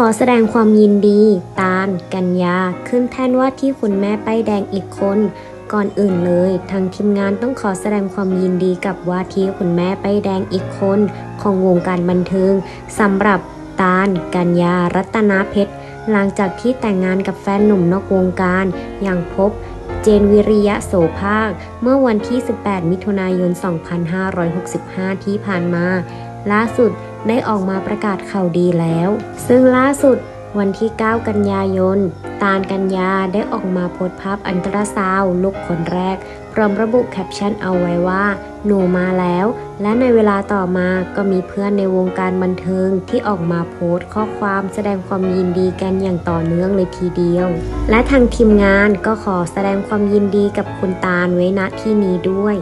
ขอแสดงความยินดี ตาล กัญญา ขึ้นแท่นว่าที่คุณแม่ป้ายแดงอีกคน ก่อนอื่นเลย ทางทีมงานต้องขอแสดงความยินดีกับว่าที่คุณแม่ป้ายแดงอีกคน ของวงการบันเทิงสำหรับตาล กัญญา รัตนาเพชร หลังจากที่แต่งงานกับแฟนหนุ่มนอกวงการ อย่างพบเจนวิริยะโสภาค เมื่อวันที่ 18 มิถุนายน 2565 ที่ผ่านมา ล่าสุด ได้ออกมาประกาศข่าวดีแล้ว ซึ่งล่าสุดวันที่ 9 กันยายน ตาลกัญญาได้ออกมาโพสต์ภาพอันตราซาวลูกคนแรก พร้อมระบุแคปชั่นเอาไว้ว่า หนูมาแล้ว และในเวลาต่อมาก็มีเพื่อนในวงการบันเทิงที่ออกมาโพสต์ข้อความแสดงความยินดีกันอย่างต่อเนื่องเลยทีเดียว และทางทีมงานก็ขอแสดงความยินดีกับคุณตาลไว้ณที่นี้ด้วย